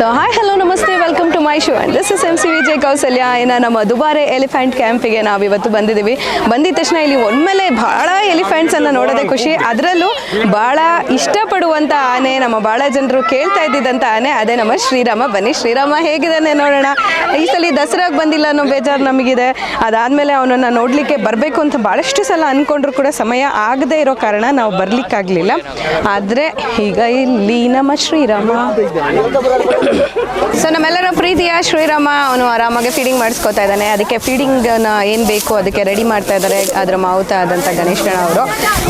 So hi, hello ನಮಸ್ತೆ welcome to my show and this is M C Vijay Kausalya ಇನ್ನು ನಮ್ಮ Dubare elephant ಕ್ಯಾಂಪಿಗೆ ನಾವು ಇವತ್ತು ಬಂದಿದ್ದೀವಿ. ಬಂದಿದ ತಕ್ಷಣ ಇಲ್ಲಿ ಒಮ್ಮೆಲೆ ಭಾಳ ಎಲಿಫೆಂಟ್ಸನ್ನು ನೋಡೋದೇ ಖುಷಿ. ಅದರಲ್ಲೂ ಭಾಳ ಇಷ್ಟಪಡುವಂಥ ಆನೆ, ನಮ್ಮ ಭಾಳ ಜನರು ಕೇಳ್ತಾ ಇದ್ದಿದ್ದಂಥ ಆನೆ, ಅದೇ ನಮ್ಮ ಶ್ರೀರಾಮ. ಬನ್ನಿ, ಶ್ರೀರಾಮ ಹೇಗಿದ್ದಾನೆ ನೋಡೋಣ. ಈ ಸಲ ದಸರಾಗೆ ಬಂದಿಲ್ಲ ಅನ್ನೋ ಬೇಜಾರು ನಮಗಿದೆ. ಅದಾದಮೇಲೆ ಅವನನ್ನು ನೋಡಲಿಕ್ಕೆ ಬರಬೇಕು ಅಂತ ಭಾಳಷ್ಟು ಸಲ ಅಂದ್ಕೊಂಡ್ರು ಕೂಡ ಸಮಯ ಆಗದೇ ಇರೋ ಕಾರಣ ನಾವು ಬರಲಿಕ್ಕಾಗಲಿಲ್ಲ. ಆದರೆ ಈಗ ಇಲ್ಲಿ ನಮ್ಮ ಶ್ರೀರಾಮ. ಸೊ ನಮ್ಮೆಲ್ಲರ ಪ್ರೀತಿಯ ಶ್ರೀರಾಮ ಅವನು ಆರಾಮಾಗಿ ಫೀಡಿಂಗ್ ಮಾಡಿಸ್ಕೊತಾ ಇದ್ದಾನೆ. ಅದಕ್ಕೆ ಫೀಡಿಂಗ್ ಏನು ಬೇಕು ಅದಕ್ಕೆ ರೆಡಿ ಮಾಡ್ತಾ ಇದ್ದಾರೆ ಅದರ ಮಾವುತ ಆದಂಥ ಗಣೇಶಣ್ಣ ಅವರು.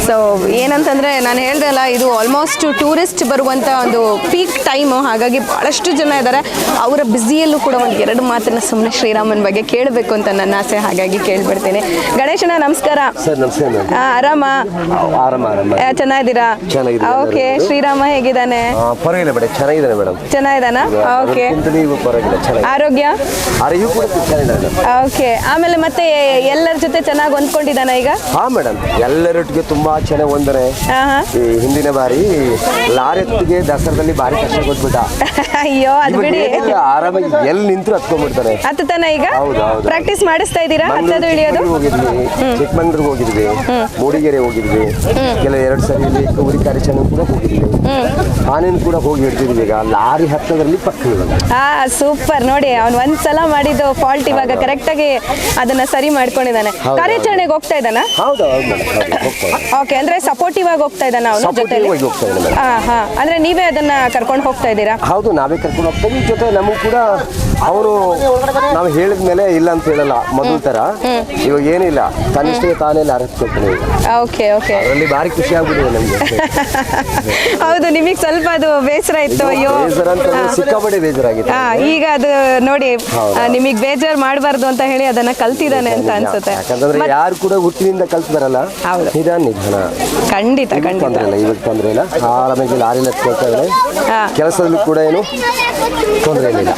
ಸೊ ಏನಂತಂದರೆ ನಾನು ಹೇಳ್ದಲ್ಲ ಇದು ಆಲ್ಮೋಸ್ಟ್ ಟೂರಿಸ್ಟ್ ಬರುವಂಥ ಒಂದು ಪೀಕ್ ಟೈಮು ಹಾಗಾಗಿ ಭಾಳಷ್ಟು ಜನ ಇದ್ದಾರೆ. ಅವರ ಬ್ಯುಸಿಯಲ್ಲೂ ಕೂಡ ಒಂದು ಎರಡು ಮಾತನ್ನು ಸುಮ್ಮನೆ ಶ್ರೀರಾಮನ ಬಗ್ಗೆ ಕೇಳಬೇಕು ಅಂತ ನನ್ನ ಆಸೆ. ಹಾಗಾಗಿ ಕೇಳ್ಬಿಡ್ತೀನಿ. ಗಣೇಶನ ನಮಸ್ಕಾರ. ಆರಾಮ? ಚೆನ್ನಾಗಿದ್ದೀರಾ? ಓಕೆ ಶ್ರೀರಾಮ ಹೇಗಿದ್ದಾನೆ? ಚೆನ್ನಾಗಿದ್ದಾನೆ ಓಕೆ ಆರೋಗ್ಯ? ಓಕೆ ಆಮೇಲೆ ಮತ್ತೆ ಎಲ್ಲರ ಜೊತೆ ಚೆನ್ನಾಗಿ ಹೊಂದ್ಕೊಂಡಿದ್ದಾನ ಈಗ? ಹಾ ಮೇಡಮ್ ಎಲ್ಲರೊಟ್ಟಿಗೆ ತುಂಬಾ ಚೆನ್ನಾಗಿ ಒಂದರೆ ಈ ಹಿಂದಿನ ಬಾರಿ ಲಾರಿ ಹೊತ್ತಿಗೆ ದಸರಾದಲ್ಲಿ ಭಾರಿ ಕಷ್ಟ ಕೊಟ್ಬಿಟ್ಟ. ಅಯ್ಯೋ ಅದು ಬಿಡಿ. ಆರಾಮಾಗಿ ಎಲ್ಲಿ ನಿಂತ್ರು ಹತ್ಕೊಂಡ್ಬಿಡ್ತಾರೆ. ಹತ್ತತಾನ ಈಗ. ಪ್ರಾಕ್ಟೀಸ್ ಮಾಡಿಸ್ತಾ ಇದ್ದೀರಾ? ಹತ್ತೋದು ಇಳಿಯೋದು? ಹೋಗಿದ್ವಿ. ಚಿಕ್ಕಮಂಗ್ಳೂರ್ಗೆ ಹೋಗಿದ್ವಿ. ಮೂಡಿಗೆರೆ ಹೋಗಿದ್ವಿ. ಕೆಲ ಎರಡು ಸರಿ ಇಲ್ಲಿ ಕೌರಿ ಕಾರ್ಯಕ್ರಮ ಕೂಡ ಹೋಗಿದ್ವಿ. ಆನೇನು ಕೂಡ ಹೋಗಿ ಹಿಡ್ತಿದ್ವಿ ಈಗ. ಲಾರಿ ಹತ್ತದ್ರಲ್ಲಿ ಪಕ್ಕ ಇವಾಗ ಹಾ ಸೂಪರ್. ನೋಡಿ ಅವ್ನು ಒಂದ್ಸಲ ಮಾಡಿದ್ದು ಫಾಲ್ಟ್ ಇವಾಗ ಕರೆಕ್ಟಾಗಿ ಅದನ್ನ ಸರಿ ಮಾಡ್ಕೊಂಡಿದ್ದಾನೆ. ಕಾರ್ಯಾಚರಣೆಗೆ ಹೋಗ್ತಾ ಇದ್ದಾನ? ಹೌದು. ಓಕೆ ಅಂದ್ರೆ ಸಪೋರ್ಟಿವ್ ಆಗಿ ಹೋಗ್ತಾ ಇದ್ದಾನ ಅವನ ಜೊತೆ ಜೊತೆಲಿ? ಆಗಿ ಹೋಗ್ತಾ ಇದ್ದಾನೆ ಹಾ ಹಾ ಅಂದ್ರೆ ನೀವೇ ಅದನ್ನ ಕರ್ಕೊಂಡು ಹೋಗ್ತಾ ಇದ್ದೀರಾ? ಹೌದು ನಾವೇ ಕರ್ಕೊಂಡು ಹೋಗ್ತೀವಿ ಜೊತೆ ನಮಗೂ ಕೂಡ ಅವರು ನಾವು ಹೇಳಿದ ಮೇಲೆ ಇಲ್ಲ ಅಂತ ಹೇಳಲ್ಲ ಮೊದಲ ತರ. ಇವಾಗ ಏನಿಲ್ಲ ತನ್ನಿಷ್ಟೇ ತಾನೇ ಅರಸ್ಕೊಳ್ತೀನಿ ಓಕೆ ಓಕೆ. ಅದರಲ್ಲಿ ಭಾರಿ ಖುಷಿ ಆಗ್ಬಿಟ್ಟಿದೆ ನಮ್ಗೆ. ಹೌದು ನಿಮಗೆ ಸ್ವಲ್ಪ ಅದು ಬೇಸರ ಇತ್ತು ಅಯ್ಯೋ. ಬೇಜಾರ್ ಅಂತಂದ್ರೆ ಹಾ. ಸಿಕ್ಕಾಪಟ್ಟೆ ಬೇಜಾರಾಗಿದೆ. ಹಾ ಈಗ ಅದು ನೋಡಿ ನಿಮಗೆ ಬೇಜಾರ್ ಮಾಡಬಾರ್ದು ಅಂತ ಹೇಳಿ ಅದನ್ನ ಕಲ್ತಿದ್ದಾನೆ ಅಂತ ಅನ್ಸುತ್ತೆ. ಯಾಕಂತಂದ್ರೆ ಯಾರು ಕೂಡ ಹುಟ್ಟಿನಿಂದ ಕಲ್ತಿದಾರಲ್ಲ ಹೌದು. ನಿಧಾನ ನಿಧಾನ ಖಂಡಿತ ಖಂಡಿತ. ತೊಂದ್ರೆ ಇಲ್ಲ ಇವಾಗ ತೊಂದ್ರೆ ಇಲ್ಲ. ಆರಾಮಾಗಿ ಲಾರಿ ಹತ್ಕೊಳ್ತಾ ಇದ್ದಾರೆ. ಕೆಲಸದಲ್ಲೂ ಕೂಡ ಏನು ತೊಂದರೆ ಇಲ್ಲ.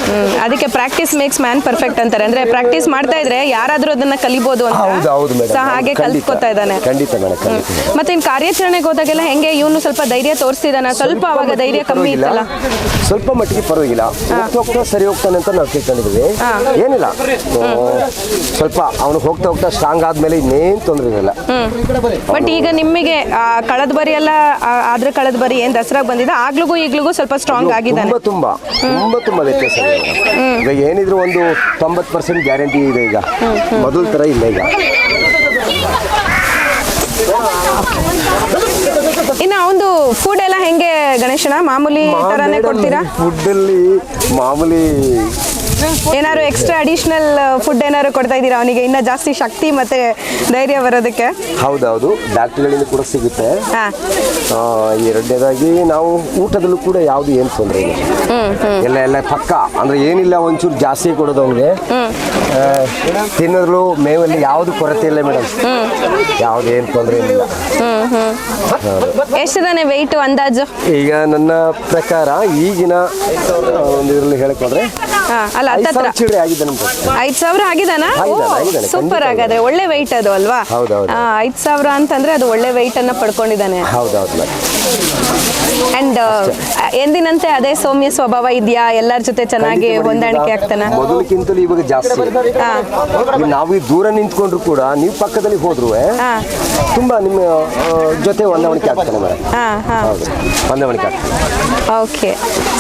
ಅದಕ್ಕೆ ಪ್ರಾಕ್ಟೀಸ್ ಮೇಕ್ಸ್ ಮ್ಯಾನ್ ಪರ್ಫೆಕ್ಟ್ ಅಂತಾರೆ. ಅಂದ್ರೆ ಪ್ರಾಕ್ಟೀಸ್ ಮಾಡ್ತಾ ಇದ್ರೆ ಯಾರಾದ್ರೂ ಅದನ್ನ ಕಲಿಬಹುದು ಅಂತ ಹೌದು ಹೌದು ಮೇಡಮ್ ಸೊ ಹಾಗೆ ಕಲ್ತ್ಕೊತಾ ಇದ್ದಾನೆ. ಖಂಡಿತ ಮೇಡಮ್ ಖಂಡಿತ ಮತ್ತೆ ಇನ್ ಕಾರ್ಯಾಚರಣೆಗೆ ಹೋದಾಗೆಲ್ಲ ಹೆಂಗೆ ಇವನು ಸ್ವಲ್ಪ ಧೈರ್ಯ ತೋರಿಸ್ತಿದ್ದಾನೆ? ಸ್ವಲ್ಪ ಅವಾಗ ಧೈರ್ಯ ಕಮ್ಮಿ ಪರವಾಗಿಲ್ಲ. ಇತ್ತಲ್ಲ? ಸ್ವಲ್ಪ ಮಟ್ಟಿಗೆ ಪರವಾಗಿಲ್ಲ. ಹೋಗ್ತಾ ಹೋಗ್ತಾ ಸರಿ ಹೋಗ್ತಾನೆ ಅಂತ ನಾವು ಕೇಳ್ಕೊಂಡಿದ್ವಿ ಏನಿಲ್ಲ. ಆ, ಸ್ವಲ್ಪ ಅವನು ಹೋಗ್ತಾ ಹೋಗ್ತಾ ಸ್ಟ್ರಾಂಗ್ ಆದ್ಮೇಲೆ ಇನ್ನೇನು ತೊಂದರೆ ಇರಲ್ಲ. ಬಟ್ ಈಗ ನಿಮಗೆ ಆ, ಕಳೆದ ಬರಿ ಎಲ್ಲ ಆ, ಆದ್ರ ಕಳೆದ ಬರಿ ಏನ್ ದಸರಾಗ್ ಬಂದಿದೆ? ಆಗ್ಲಿಗೂ ಈಗ್ಲಿಗೂ ಸ್ವಲ್ಪ ಸ್ಟ್ರಾಂಗ್ ಆಗಿದೆ ತುಂಬಾ ತುಂಬಾ. ತುಂಬಾ ತುಂಬಾ ವ್ಯತ್ಯಾಸ ಇದೆ. ಈಗ. ಏನಿದ್ರು ಒಂದು ತೊಂಬತ್ತು ಪರ್ಸೆಂಟ್ ಗ್ಯಾರಂಟಿ ಇದೆ ಈಗ. ಮೊದಲ ತರ ಇಲ್ಲ ಈಗ. ಇನ್ನು ಒಂದು ಫುಡ್ ಎಲ್ಲ ಹೆಂಗೆ ಗಣೇಶನ? ಮಾಮೂಲಿ ತರಾನೇ ಕೊಡ್ತೀರಾ? ಫುಡ್ ಅಲ್ಲಿ ಮಾಮೂಲಿ ಏನಾದ್ರು ಎಕ್ಸ್ಟ್ರಾ ಅಡಿಷನಲ್ ಫುಡ್ ಏನಾದ್ರು ಕೊಡ್ತಾ ಇದ್ದೀರಾ? ಅವನಿಗೆ ಇನ್ನ ಜಾಸ್ತಿ ಶಕ್ತಿ ಮತ್ತೆ ಧೈರ್ಯ ಬರೋದಕ್ಕೆ. ಹೌದೌದು. ಡಾಕ್ಟರ್ಗಳಿಂದ ಕೂಡ ಸಿಗುತ್ತೆ. ಆ, ಎರಡನೇದಾಗಿ ನಾವು ಊಟದಲ್ಲೂ ಕೂಡ ಯಾವುದು ಏನು ತೊಂದರೆ ಇಲ್ಲ. ಎಲ್ಲ ಎಲ್ಲ ಪಕ್ಕ. ಅಂದ್ರೆ ಏನಿಲ್ಲ ಒಂಚೂರು ಜಾಸ್ತಿ ಕೊಡೋದು ಅವ್ನಿಗೆ. ತಿನ್ನೋದ್ರಲ್ಲೂ ಮೇವಲ್ಲಿ ಯಾವುದು ಕೊರತೆ ಇಲ್ಲ ಮೇಡಮ್. ಯಾವ್ದು ಏನು ತೊಂದರೆ ಇಲ್ಲ. ಎಷ್ಟಿದಾನೆ ವೆಯ್ಟ್ ಅಂದಾಜು? ಈಗ ನನ್ನ ಪ್ರಕಾರ ಈಗಿನ ಆ, ಒಂದು ಇದರಲ್ಲಿ ಹೇಳಕ್ ಹೋದ್ರೆ ಹಾ ಅಲ್ಲ ಹತ್ತತ್ರ. ಆಗಿದೆ ಐದ್ ಸಾವಿರ ಆಗಿದಾನ? ಆಗಿದಾನೆ, ಆಗಿದಾನೆ, ಸೂಪರ್ ಖಂಡಿತ ಆಗದೆ. ಒಳ್ಳೆ ವೆಯ್ಟ್ ಅದು ಅಲ್ವಾ? ಹೌದು, ಹೌದು. ಆ, ಐದ್ ಸಾವಿರ ಅಂತಂದ್ರೆ ಅದು ಒಳ್ಳೆ ವೆಯ್ಟ್ ಅನ್ನ ಪಡ್ಕೊಂಡಿದ್ದಾನೆ. ಹೌದೌದು ಮೇಡಮ್ ಅಂಡ್ ಎಂದಿನಂತೆ ಅದೇ ಸೌಮ್ಯ ಸ್ವಭಾವ ಇದೆಯಾ? ಎಲ್ಲರ ಜೊತೆ ಚೆನ್ನಾಗಿ ಹೊಂದಾಣಿಕೆ ಆಗ್ತಾನ? ಮೊದಲಕ್ಕಿಂತಲೂ ಇವಾಗ ಜಾಸ್ತಿ. ನಾವು ಈ ದೂರ ನಿಂತ್ಕೊಂಡ್ರು ಕೂಡ ನೀವು ಪಕ್ಕದಲ್ಲಿ ಹೋದ್ರು ತುಂಬಾ ನಿಮ್ಮ ಜೊತೆ ಹೊಂದಾಣಿಕೆ ಆಗ್ತಾನೆ ಮೇಡಮ್. ಹಾ ಹಾ. ಹೌದು. ಹೊಂದಾಣಿಕೆ ಆಗ್ತಾನೆ. ಓಕೆ.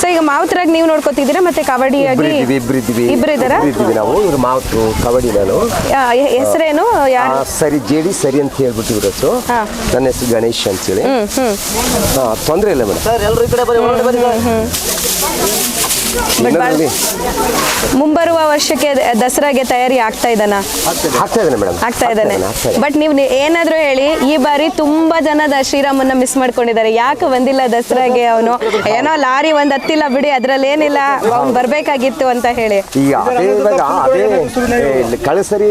ಸೊ ಈಗ ಮಾವುತರಾಗಿ ನೀವು ನೋಡ್ಕೊತಿದ್ದೀರಾ ಮತ್ತೆ ಕಬಡ್ಡಿಯಾಗಿ ಇಬ್ರು ಇದ್ದೀವಿ ಇಬ್ರು ಇದ್ದೀವಿ ನಾವು. ಇವರು ಮಾವುತರು ಕಬಡ್ಡಿ ನಾನು. ಹೆಸರೇನು? ಯಾರು? ಸರಿ ಜೇಡಿ ಸರಿ ಅಂತ ಹೇಳ್ಬಿಟ್ಟು ಇವರತ್ತು. ನನ್ನ ಹೆಸರು ಗಣೇಶ್ ಅಂತೇಳಿ. ಹಾ ತೊಂದರೆ ಇಲ್ಲ ಮೇಡಮ್. ಮುಂಬರುವ ವರ್ಷಕ್ಕೆ ದ- ದಸರಾಗೆ ತಯಾರಿ ಆಗ್ತಾ ಇದ್ದಾನ ಆಗ್ತಾ ಇದ್ದಾನೆ ಮೇಡಮ್. ಆಗ್ತಾ ಇದ್ದಾನೆ ಬಟ್ ನೀವು ಏನಾದ್ರೂ ಹೇಳಿ ಈ ಬಾರಿ ತುಂಬಾ ಜನ ದ- ಶ್ರೀರಾಮನ್ನ ಮಿಸ್ ಮಾಡ್ಕೊಂಡಿದ್ದಾರೆ. ಯಾಕೆ ಬಂದಿಲ್ಲ ದಸರಾಗೆ ಅವನು? ಏನೋ ಲಾರಿ ಒಂದ್ ಹತ್ತಿಲ್ಲ ಬಿಡಿ ಅದ್ರಲ್ಲಿ ಏನಿಲ್ಲ ಅವ್ನು ಬರ್ಬೇಕಾಗಿತ್ತು ಅಂತ ಹೇಳಿ. ಈಗ ಅದೇ ಇವಾಗ ಅದೇ ಏ, ಕಳೆದ ಸರಿ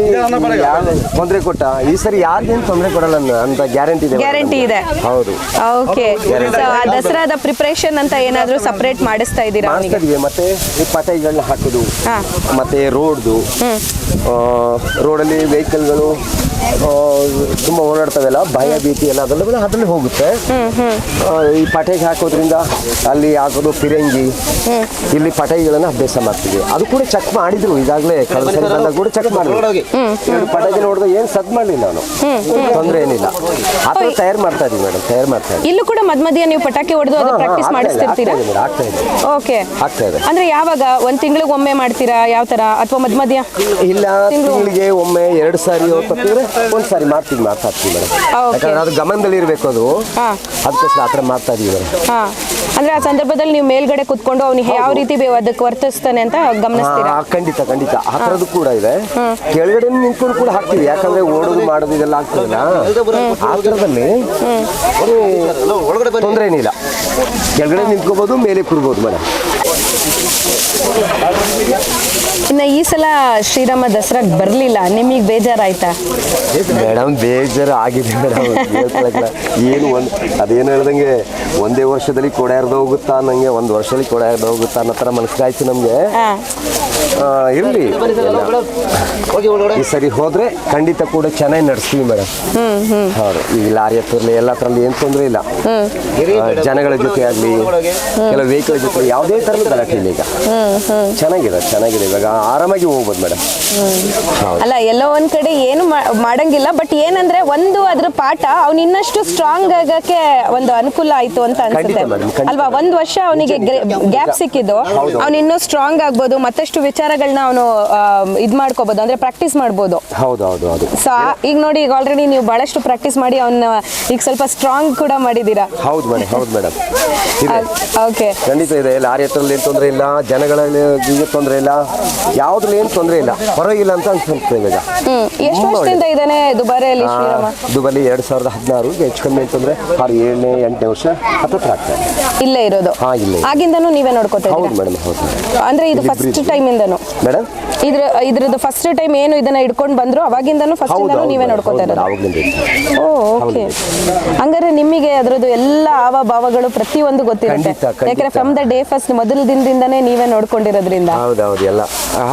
ತೊಂದರೆ ಕೊಟ್ಟ? ಈ ಸರಿ ಯಾರಿಗೇನು ತೊಂದರೆ ಕೊಡಲ್ಲ ಅನ್ನೋ- ಅಂತ ಗ್ಯಾರಂಟಿ ಇದೆ ಗ್ಯಾರಂಟಿ ಇದೆ. ಹೌದು. ಓಕೆ ಸೊ ಆ ದಸರಾದ ಪ್ರಿಪರೇಷನ್ ಅಂತ ಏನಾದ್ರೂ ಸಪರೇಟ್ ಮಾಡಿ ಮಾಡಿಸ್ತಾ ಇದ್ದೀರಾ ಅವನಿಗೆ? ಮಾಡಿಸ್ತಾ ಇದೀವಿ. ಮತ್ತೆ ಈ ಪಟೈಗಳನ್ನ ಹಾಕೋದು ಹಾ. ಮತ್ತೆ ರೋಡ್ದು. ರೋಡಲ್ಲಿ ವೆಹಿಕಲ್ಗಳು ತುಂಬ ಓಡಾಡ್ತವೆಲ್ಲ ಭಯ ಭೀತಿ ಎಲ್ಲ ಅದೆಲ್ಲ ಅದರಲ್ಲಿ ಹೋಗುತ್ತೆ. ಆ, ಈ ಪಟೈಗೆ ಹಾಕೋದ್ರಿಂದ ಅಲ್ಲಿ ಹಾಕೋದು ಫಿರಂಗಿ ಇಲ್ಲಿ ಪಟೈಗಳನ್ನ ಅಭ್ಯಾಸ ಮಾಡ್ತೀವಿ. ಅದು ಕೂಡ ಚೆಕ್ ಮಾಡಿದ್ರು ಈಗಾಗಲೇ ಕಳೆದ ಬಂದಾಗ ಕೂಡ ಚೆಕ್ ಮಾಡಿದ್ರು. ಎರಡು ಪಟಾಕಿ ನೋಡಿದ್ರೆ ಏನು ಸದ್ ಮಾಡಲಿಲ್ಲ ನಾನು ತೊಂದರೆ ಏನಿಲ್ಲ. ಆ ಥರ ತಯಾರು ಮಾಡ್ತಾ ಇದೀವಿ ಮೇಡಮ್ ತಯಾರು ಮಾಡ್ತಾ ಇದ್ದೀವಿ ಇಲ್ಲೂ ಕೂಡ ಮಧ್ಯ ಮಧ್ಯ ನೀವು ಪಟಾಕಿ ಹೊಡೆದು ಅದು ಹಾ, ಹಾ, ಪ್ರಾಕ್ಟೀಸ್ ಮಾಡಿಸ್ತಿರ್ತೀರಾ ಆಗ್ತಾ ಇದೆ ಮೇಡಮ್, ಆಗ್ತಾ ಇದೆ. ಓಕೆ ಆಗ್ತಾ ಇದೆ. ಅಂದ್ರೆ ಯಾವಾಗ? ಒಂದ್ ತಿಂಗಳಿಗೆ ಒಮ್ಮೆ ಮಾಡ್ತೀರಾ? ಯಾವ ತರ? ಅಥವಾ ಮಧ್ಯ ಮಧ್ಯ? ಇಲ್ಲ ತಿಂಗ್ಳು- ತಿಂಗಳಿಗೆ ಒಮ್ಮೆ ಎರಡು ಸಾರಿ ತಪ್ಪಿದ್ರೆ ಒಂದ್ ಸಾರಿ ಮಾಡ್ತೀವಿ ಮಾಡ್ತಾ ಇರ್ತೀವಿ ಮೇಡಮ್. Okay. ಯಾಕಂದ್ರೆ ಅದು ಗಮನದಲ್ಲಿ ಇರಬೇಕು ಅದು. ಹಾ. ಅದಕ್ಕೋಸ್ಕರ ಆ ಥರ ಮಾಡ್ತಾ ಇದೀವಿ ಮೇಡಮ್. ಹಾ. ಅಂದ್ರೆ ಆ ಸಂದರ್ಭದಲ್ಲಿ ನೀವು ಮೇಲ್ಗಡೆ ಕುತ್ಕೊಂಡು ಅವ್ನಿಗೆ ಯಾವ ರೀತಿ ಬೇ- ಅದಕ್ಕೆ ವರ್ತಿಸ್ತಾನೆ ಅಂತ ಗಮನಿಸ್ತೀರಾ? ಖಂಡಿತ ಖಂಡಿತ. ಆ ಥರದ್ದು ಕೂಡ ಇದೆ. ಕೆಳಗಡೆ ನಿಂತ್ಕೊಂಡು ಕೂಡ ಹಾಕ್ತೀವಿ. ಯಾಕಂದ್ರೆ ಓಡೋದು ಮಾಡೋದು ಇದೆಲ್ಲ ಆಗ್ತದಲ್ಲ? ಆ ಥರದಲ್ಲಿ ತೊಂದರೆ ಏನಿಲ್ಲ ಕೆಳಗಡೆ ನಿಂತ್ಕೋಬಹುದು ಮೇಲೆ ಕೂರ್ಬೋದು ಮೇಡಮ್ ಇನ್ನ ಈ ಸಲ ಶ್ರೀರಾಮ ದಸರಾಗ್ ಬರ್ಲಿಲ್ಲ. ನಿಮಗೆ ಬೇಜಾರಾಯ್ತಾ? ಮೇಡಮ್ ಬೇಜಾರು ಆಗಿದೆ ಮೇಡಮ್ ಏನು ಒಂದು ಅದೇನು ಹೇಳ್ದಂಗೆ ಒಂದೇ ವರ್ಷದಲ್ಲಿ ಕೊಡೆ ಹರಿದು ಹೋಗುತ್ತಾ ನಂಗೆ ಒಂದು ವರ್ಷದಲ್ಲಿ ಕೂಡ ಹರಿದು ಹೋಗುತ್ತಾ ಅನ್ನೋ ಥರ ಮನಸ್ಸಾಯ್ತು ನಮಗೆ. ಇರ್ಲಿ. ಈ ಸರಿ ಹೋದ್ರೆ ಖಂಡಿತ ಕೂಡ ಚೆನ್ನಾಗಿ ನಡೆಸ್ತೀವಿ ಮೇಡಮ್ ಹೌದು ಈ ಲಾರಿ ಹತ್ತಿರಲಿ ಎಲ್ಲ ಥರಲ್ಲಿ ಏನು ತೊಂದರೆ ಇಲ್ಲ. ಜನಗಳ ಜೊತೆ ಆಗಲಿ ಕೆಲವು ವೆಹಿಕಲ್ ಜೊತೆ ಯಾವುದೇ ಥರದ ಗಲಾಟೆ ಇಲ್ಲ ಈಗ. ಚೆನ್ನಾಗಿದೆ ಚೆನ್ನಾಗಿದೆ. ಇವಾಗ ಆರಾಮಾಗಿ ಹೋಗ್ಬೋದು ಮೇಡಮ್ ಹೌದು. ಅಲ್ಲ ಎಲ್ಲೋ ಒಂದ್ ಕಡೆ ಏನು ಮಾ- ಮಾಡಂಗಿಲ್ಲ ಬಟ್ ಏನಂದ್ರೆ ಒಂದು ಅದ್ರ ಪಾಠ ಅವ್ನ ಇನ್ನಷ್ಟು ಸ್ಟ್ರಾಂಗ್ ಆಗಕ್ಕೆ ಒಂದು ಅನುಕೂಲ ಆಯ್ತು ಅಂತ ಅನ್ಸುತ್ತೆ. ಅಲ್ವಾ ಒಂದ್ ವರ್ಷ ಅವನಿಗೆ ಗ್ಯಾಪ್ ಸಿಕ್ಕಿದ್ದು. ಅವ್ನು ಇನ್ನೂ ಸ್ಟ್ರಾಂಗ್ ಆಗ್ಬೋದು ಮತ್ತಷ್ಟು ವಿಚಾರಗಳನ್ನ ಅವನು ಇದ್ ಮಾಡ್ಕೋಬಹುದು ಅಂದ್ರೆ ಪ್ರಾಕ್ಟೀಸ್ ಮಾಡ್ಬೋದು. ಹೌದು ಹೌದು ಸೊ ಈಗ ನೋಡಿ ಈಗ ಆಲ್ರೆಡಿ ನೀವು ಬಹಳಷ್ಟು ಪ್ರಾಕ್ಟೀಸ್ ಮಾಡಿ ಅವನ್ನ ಈಗ ಸ್ವಲ್ಪ ಸ್ಟ್ರಾಂಗ್ ಕೂಡ ಮಾಡಿದೀರಾ ಹೌದು ಮೇಡಮ್ ಹೌದು ಮೇಡಮ್ ಓಕೆ ಖಂಡಿತ ಇದೆ. ಲಾರಿ ಹತ್ರಲ್ಲಿ ಏನು ತೊಂದರೆ ಇಲ್ಲ ಜನಗಳಲ್ಲಿ ತೊಂದರೆ ಇಲ್ಲ ಯಾವ್ದ್ರಲ್ಲಿ ಏನು ತೊಂದರೆ ಇಲ್ಲ ಪರವಾಗಿಲ್ಲ ಅಂತ ಅನ್ಸುತ್ತೆ ಈಗ. ಎಷ್ಟು ವರ್ಷದಿಂದ ಇದ್ದಾನೆ ದುಬಾರಿಯಲ್ಲಿ ದುಬಾರಿ ಎರಡ್ ಸಾವಿರದ ಹದಿನಾರು ಹೆಚ್ಚು ಕಮ್ಮಿ ಅಂತಂದ್ರೆ ಆರು ಏಳನೇ ಎಂಟನೇ ವರ್ಷ ಹತ್ತತ್ರ ಆಗ್ತದೆ. ಇಲ್ಲೇ ಇರೋದು. ಹಾ, ಇಲ್ಲೇ. ಆಗಿಂದನೂ ನೀವೇ ನೋಡ್ಕೋತಾ ಹೌದು ಇದ್ದೀರಾ ಮೇಡಮ್ ಹೌದು. ಅಂದ್ರೆ ಇದು ಫಸ್ಟ್ ಇದ್ವಿ. ಟೈಮ್ ಇಂದನು? ಮೇಡಮ್? ಇದ್ರ ಇದ್ರದ್ದು ಫಸ್ಟ್ ಟೈಮ್ ಏನು ಇದನ್ನ ಹಿಡ್ಕೊಂಡು ಬಂದ್ರು ಅವಾಗಿಂದನೂ ಫಸ್ಟ್ ಹೌದು ಇಂದನೂ ನೀವೇ ನೋಡ್ಕೋತಾ ಇರೋದು. ಅವಾಗಲಿಂದ ಓ ಓಕೆ. ಹಂಗಾದ್ರೆ ನಿಮಗೆ ಅದ್ರದ್ದು ಎಲ್ಲ ಹಾವ ಭಾವಗಳು ಪ್ರತಿಯೊಂದು ಗೊತ್ತಿರುತ್ತೆ. ಖಂಡಿತ, ಖಂಡಿತ. ಯಾಕಂದ್ರೆ ಫ್ರಮ್ ದ ಡೇ ಫಸ್ಟ್ ಮೊದಲ ದಿನದಿಂದನೇ ನೀವೇ ನೋಡ್ಕೊಂಡಿರೋದ್ರಿಂದ. ಹೌದು ಹೌದು ಎಲ್ಲ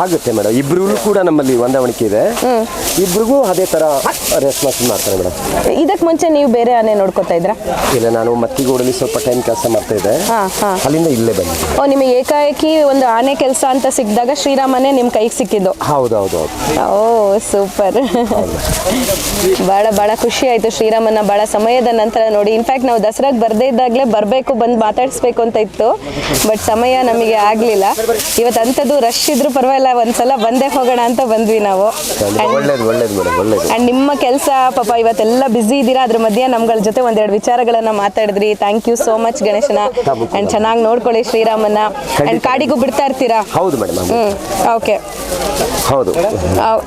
ಆಗುತ್ತೆ ಮೇಡಮ್. ಇಬ್ರಿಗೂ ಕೂಡ ನಮ್ಮಲ್ಲಿ ಹೊಂದಾವಣಿಕೆ ಇದೆ. ಇಬ್ರಿಗೂ ಅದೇ ತರ ರೆಸ್ಪಾನ್ಸ್ ಮಾಡ್ತಾರೆ ಮೇಡಮ್. ಇದಕ್ ಮುಂಚೆ ನೀವು ಬೇರೆ ಆನೆ ನೋಡ್ಕೊತಾ ಇದ್ರಾ? ಇಲ್ಲ ನಾನು ಮತ್ತಿಗೂಡಲ್ಲಿ ಸ್ವಲ್ಪ ಟೈಮ್ ಕೆಲಸ ಮಾಡ್ತಾ ಹಾ ಅಲ್ಲಿಂದ ಇಲ್ಲೇ ಬಂದೆ ಓ ನಿಮಗೆ ಏಕಾಏಕಿ ಒಂದು ಆನೆ ಕೆಲಸ ಅಂತ ಸಿಕ್ಕಿದಾಗ ಶ್ರೀರಾಮನೇ ನಿಮ್ ಕೈಗೆ ಸಿಕ್ಕಿದ್ದು. ಹೌದು ಹೌದು ಓ ಸೂಪರ್. ಬಹಳ ಬಹಳ ಖುಷಿ ಆಯ್ತು ಶ್ರೀರಾಮನ ಬಹಳ ಸಮಯದ ನಂತರ ನೋಡಿ. ಇನ್ಫ್ಯಾಕ್ಟ್ ನಾವು ದಸರಾಗೆ ಬರ್ದೇ ಇದ್ದಾಗಲೇ ಬರಬೇಕು ಬಂದು ಮಾತಾಡಿಸ್ಬೇಕು ಅಂತ ಇತ್ತು. ಬಟ್ ಸಮಯ ನಮಗೆ ಆಗಲಿಲ್ಲ. ಇವತ್ತು ಅಂಥದ್ದು ರಶ್ ಇದ್ರೂ ಪರವಾಗಿಲ್ಲ ಒಂದ್ಸಲ ಬಂದೇ ಹೋಗೋಣ ಅಂತ ಬಂದ್ವಿ ನಾವು. ಆ್ಯಂಡ್ ನಿಮ್ಮ ಕೆಲಸ ಪಾಪ ಇವತ್ತೆಲ್ಲ ಬ್ಯುಸಿ ಇದ್ದೀರಾ ಅದ್ರ ಮಧ್ಯೆ ನಮ್ಗಳ ಜೊತೆ ಒಂದೆರಡು ವಿಚಾರಗಳನ್ನ ಮಾತಾಡಿದ್ರಿ. ಥ್ಯಾಂಕ್ ಯು ಸೋ ಮಚ್ ಗಣೇಶನ. ಆ್ಯಂಡ್ ಚೆನ್ನಾಗಿ ನೋಡ್ಕೊಳ್ಳಿ ಶ್ರೀರಾಮನ ಅಂಡ್ ಕಾಡಿಗೂ ಬಿಡ್ತಾ ಇರ್ತೀರಾ? ಹೌದು ಮೇಡಮ್ ಓಕೆ. ಹೌದು.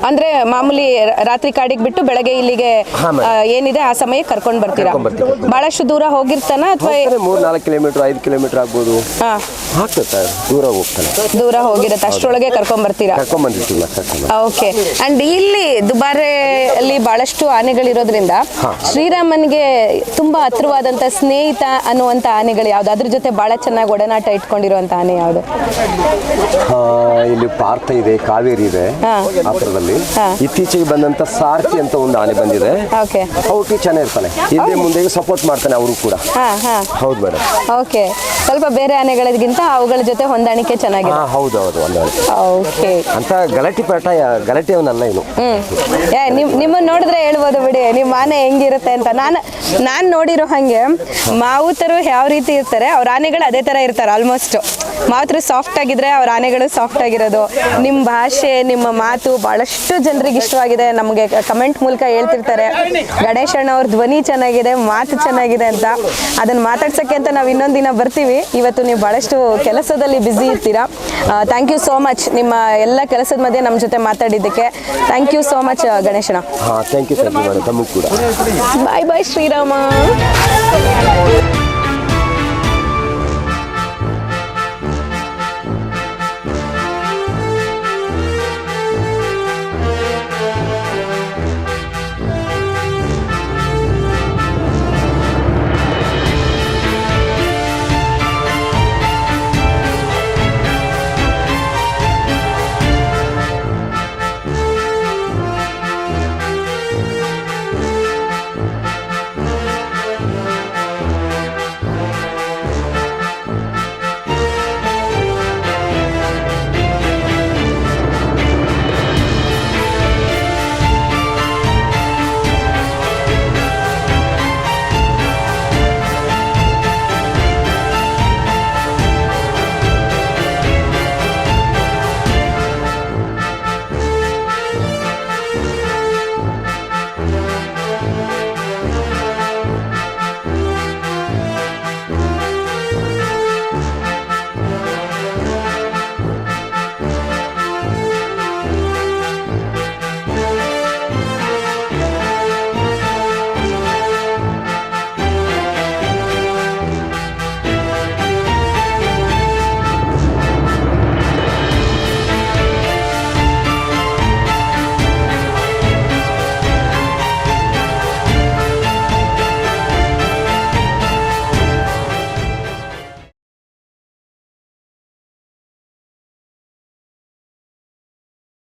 ಅಂದ್ರೆ ಮಾಮೂಲಿ ರ- ರಾತ್ರಿ ಕಾಡಿಗೆ ಬಿಟ್ಟು ಬೆಳಗ್ಗೆ ಇಲ್ಲಿಗೆ ಆ, ಏನಿದೆ ಆ ಸಮಯಕ್ಕೆ ಕರ್ಕೊಂಡ್ ಬರ್ತೀರಾ? ಬಹಳಷ್ಟು ದೂರ ಹೋಗಿರ್ತಾನ ಅಥವಾ ಹೋಗ್ತಾನೆ ಮೂರ್ ನಾಲ್ಕು ಕಿಲೋಮೀಟರ್ ಐದು ಕಿಲೋಮೀಟರ್ ಆಗ್ಬೋದು. ಹಾ. ದೂರ ಹೋಗ್ತಾನೆ. ದೂರ ಹೋಗಿರುತ್ತೆ ಅಷ್ಟರೊಳಗೆ ಕರ್ಕೊಂಡ್ ಬರ್ತೀರಾ? ಕರ್ಕೊಂಡ್ ಬಂದಿರ್ತೀವಿ ನಾವು ಕರ್ಕೊಂಡ್ ಓಕೆ. ಅಂಡ್ ಇಲ್ಲಿ ದುಬಾರೆಯಲ್ಲಿ ಬಹಳಷ್ಟು ಆನೆಗಳಿರೋದ್ರಿಂದ ಶ್ರೀರಾಮನ್ಗೆ ತುಂಬಾ ಹತ್ರವಾದಂತ ಸ್ನೇಹಿತ ಅನ್ನುವಂತ ಆನೆಗಳು ಯಾವ್ದು ಅದ್ರ ಜೊತೆ ಬಹಳ ಚೆನ್ನಾಗಿ ಒಡನಾಟ ಇಟ್ಕೊಂಡಿರುವಂತ ಆನೆ ಯಾವ್ದು? ಇಲ್ಲಿ ಪಾರ್ಥ ಇದೆ ಕಾವೇರಿ ಇದೆ ಹತ್ರದಲ್ಲಿ. ಇತ್ತೀಚೆಗೆ ಬಂದಂತ ಸಾರ್ಥಿ ಅಂತ ಒಂದು ಆನೆ ಬಂದಿದೆ. ಓಕೆ. ಅವಕ್ಕೆ ಚೆನ್ನಾಗಿರ್ತಾನೆ ಹಿಂದೆ ಮುಂದೆ ಸಪೋರ್ಟ್ ಮಾಡ್ತಾನೆ ಅವರು ಕೂಡ. ಹಾ ಹಾ. ಹೌದು ಮೇಡಮ್ ಓಕೆ. ಸ್ವಲ್ಪ ಬೇರೆ ಆನೆಗಳಿಗಿಂತ ಅವುಗಳ ಜೊತೆ ಹೊಂದಾಣಿಕೆ ಚೆನ್ನಾಗಿದೆ. ಹೌದು ಹೌದು ಓಕೆ. ಅಂತ ಗಲಾಟಿ ಪಾಠ ಗಲಾಟೆ ಅವನಲ್ಲ ಇನ್ನು ನಿಮ್ಮನ್ನ ನೋಡಿದ್ರೆ ಹೇಳ್ಬೋದು ಬಿಡಿ. ನಿಮ್ಮ ಆನೆ ಹೆಂಗಿರುತ್ತೆ ಅಂತ. ನಾನು ನಾನು ನೋಡಿರೋ ಹಾಗೆ ಮಾವುತರು ಯಾವ ರೀತಿ ಇರ್ತಾರೆ ಅವ್ರ ಆನೆಗಳು ಅದೇ ಥರ ಇರ್ತಾರೆ ಆಲ್ಮೋಸ್ಟ್ ಮಾವುತರು ಸಾಫ್ಟ್ ಆಗಿದ್ರೆ ಅವ್ರ ಆನೆಗಳು ಸಾಫ್ಟ್ ಆಗಿರೋದು. ನಿಮ್ಮ ಭಾಷೆ ನಿಮ್ಮ ಮಾತು ಬಹಳಷ್ಟು ಜನರಿಗೆ ಇಷ್ಟವಾಗಿದೆ. ನಮಗೆ ಕಮೆಂಟ್ ಮೂಲಕ ಹೇಳ್ತಿರ್ತಾರೆ. ಗಣೇಶ್ ಅಣ್ಣ ಅವ್ರ ಧ್ವನಿ ಚೆನ್ನಾಗಿದೆ ಮಾತು ಚೆನ್ನಾಗಿದೆ ಅಂತ. ಅದನ್ನ ಮಾತಾಡ್ಸಕ್ಕೆ ಅಂತ ನಾವು ಇನ್ನೊಂದು ದಿನ ಬರ್ತೀವಿ. ಇವತ್ತು ನೀವು ಬಹಳಷ್ಟು ಕೆಲಸದಲ್ಲಿ ಬ್ಯುಸಿ ಇರ್ತೀರಾ. ಥ್ಯಾಂಕ್ ಯು ಸೋ ಮಚ್ ನಿಮ್ಮ ಎಲ್ಲ ಕೆಲಸದ ಮಧ್ಯೆ ನಮ್ಮ ಜೊತೆ ಮಾತಾಡಿದ್ದಕ್ಕೆ ಥ್ಯಾಂಕ್ ಯು ಸೋ ಮಚ್ ಗಣೇಶಣ್ಣ ಬಾಯ್ ಬಾಯ್ ಶ್ರೀರಾಮ.